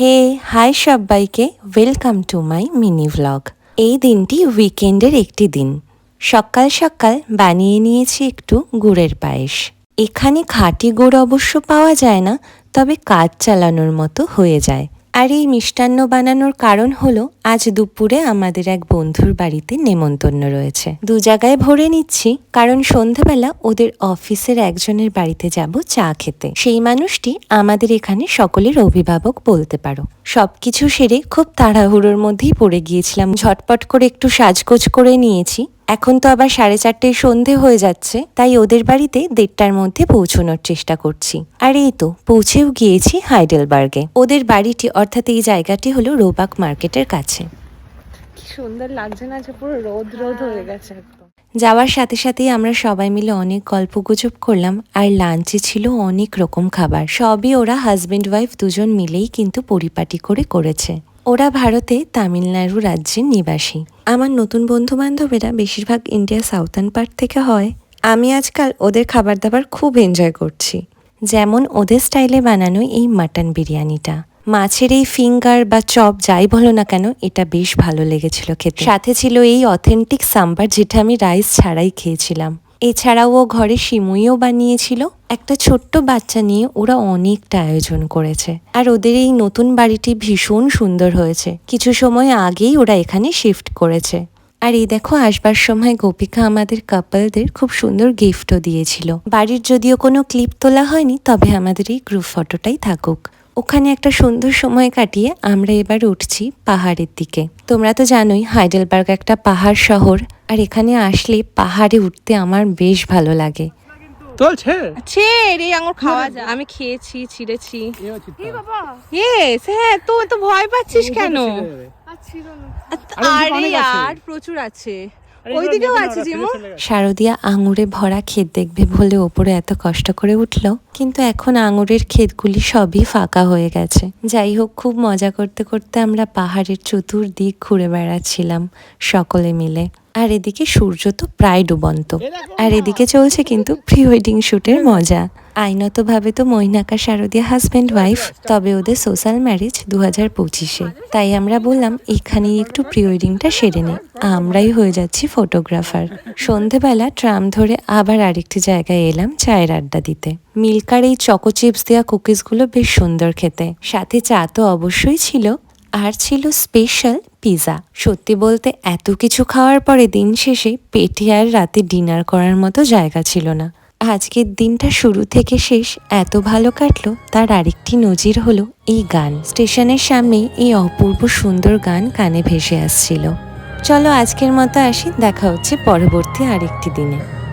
হে, hi সবাইকে welcome to my mini vlog এই দিনটি উইকেন্ডের একটি দিন। সকাল সকাল বানিয়ে নিয়েছি একটু গুড়ের পায়েস। এখানে খাঁটি গুড় অবশ্য পাওয়া যায় না, তবে কাজ চালানোর মতো হয়ে যায়। আর এই মিষ্টান্ন বানানোর কারণ হলো, আজ দুপুরে আমাদের এক বন্ধুর বাড়িতে নেমন্তন্ন রয়েছে। দু জায়গায় ভরে নিচ্ছি, কারণ সন্ধ্যাবেলা ওদের অফিসের একজনের বাড়িতে যাব চা খেতে। সেই মানুষটি আমাদের এখানে সকলের অভিভাবক বলতে পারো। সবকিছু সেরে খুব তাড়াহুড়োর মধ্যেই পড়ে গিয়েছিলাম। ঝটপট করে একটু সাজগোজ করে নিয়েছি। এখন তো আবার সাড়ে চারটে সন্ধে হয়ে যাচ্ছে তাই ওদের বাড়িতে দেড়টার মধ্যে পৌঁছানোর চেষ্টা করছি। আর এই তো পৌঁছেও গিয়েছি হাইডেলবার্গে। ওদের বাড়িটি অর্থাৎ এই জায়গাটি হলো রোবাক মার্কেটের কাছে। কি সুন্দর লাগছে না যে পুরো রোদ রোদ হয়ে গেছে একদম। যাওয়ার সাথে সাথেই আমরা সবাই মিলে অনেক গল্প গুজব করলাম আর লাঞ্চে ছিল অনেক রকম খাবার। সবই ওরা হাজবেন্ড ওয়াইফ দুজন মিলেই কিন্তু পরিপাটি করে করেছে। ওরা ভারতে তামিলনাড়ু রাজ্যের নিবাসী। আমার নতুন বন্ধু বান্ধবেরা বেশিরভাগ ইন্ডিয়া সাউথার্ন পার্ট থেকে হয়। আমি আজকাল ওদের খাবার দাবার খুব এনজয় করছি। যেমন ওদের স্টাইলে বানানো এই মাটন বিরিয়ানিটা। মাছের এই ফিঙ্গার বা চপ যাই বলো না কেন, এটা বেশ ভালো লেগেছিল খেতে। সাথে ছিল এই অথেন্টিক সাম্বার যেটা আমি রাইস ছাড়াই খেয়েছিলাম। এছাড়াও ও ঘরে সিমুইও বানিয়েছিল। একটা ছোট্ট বাচ্চা নিয়ে ওরা অনেকটা আয়োজন করেছে। আর ওদের এই নতুন বাড়িটি ভীষণ সুন্দর হয়েছে। কিছু সময় আগেই ওরা এখানে শিফট করেছে। আর এই দেখো, আসবার সময় গোপিকা আমাদের কাপলদের খুব সুন্দর গিফটও দিয়েছিল। বাড়ির যদিও কোনো ক্লিপ তোলা হয়নি, তবে আমাদের এই গ্রুপ ফটোটাই থাকুক। ওখানে একটা সুন্দর সময় কাটিয়ে আমরা এবার উঠছি পাহাড়ের দিকে তোমরা তো জানোই হাইডেলবার্গ একটা পাহাড় শহর আর এখানে আসলে পাহাড়ে উঠতে আমার বেশ ভালো লাগে চলছে আঙুর খাওয়া যায় আমি খেয়েছি ছিঁড়েছি ইয়েস হ্যাঁ তো তো ভয় পাচ্ছিস কেন আরে। আর প্রচুর আছে ওইদিকেও আছে যেমন শারদিয়া আঙুরে ভরা ক্ষেত দেখবে বলে ওপরে এত কষ্ট করে উঠল। কিন্তু এখন আঙুরের ক্ষেতগুলি সবই ফাঁকা হয়ে গেছে। যাই হোক খুব মজা করতে করতে আমরা পাহাড়ের চতুর্দিক ঘুরে বেড়াচ্ছিলাম সকলে মিলে। আর এদিকে সূর্য তো প্রায় ডুবন্ত। আর এদিকে চলছে কিন্তু প্রি ওয়েডিং শুটের মজা। আইনতভাবে তো মৈনাকা শারদীয়া হাজব্যান্ড ওয়াইফ তবে ওদের সোশ্যাল ম্যারেজ দু হাজার পঁচিশে। তাই আমরা বললাম, এখানেই একটু প্রি ওয়েডিংটা সেরে নে। আমরাই হয়ে যাচ্ছি ফটোগ্রাফার সন্ধেবেলা ট্রাম ধরে আবার আরেকটি জায়গায় এলাম চায়ের আড্ডা দিতে। মিল্কার এই চকো চিপস দেওয়া কুকিজগুলো বেশ সুন্দর খেতে। সাথে চা তো অবশ্যই ছিল, আর ছিল স্পেশাল পিৎজা সত্যি বলতে, এত কিছু খাওয়ার পরে দিন শেষে পেটে আর রাতে ডিনার করার মতো জায়গা ছিল না। আজকের দিনটা শুরু থেকে শেষ এত ভালো কাটলো, তার আরেকটি নজির হলো এই গান। স্টেশনের সামনে এই অপূর্ব সুন্দর গান কানে ভেসে আসছিল। চলো আজকের মতো আসি, দেখা হচ্ছে পরবর্তী আরেকটি দিনে।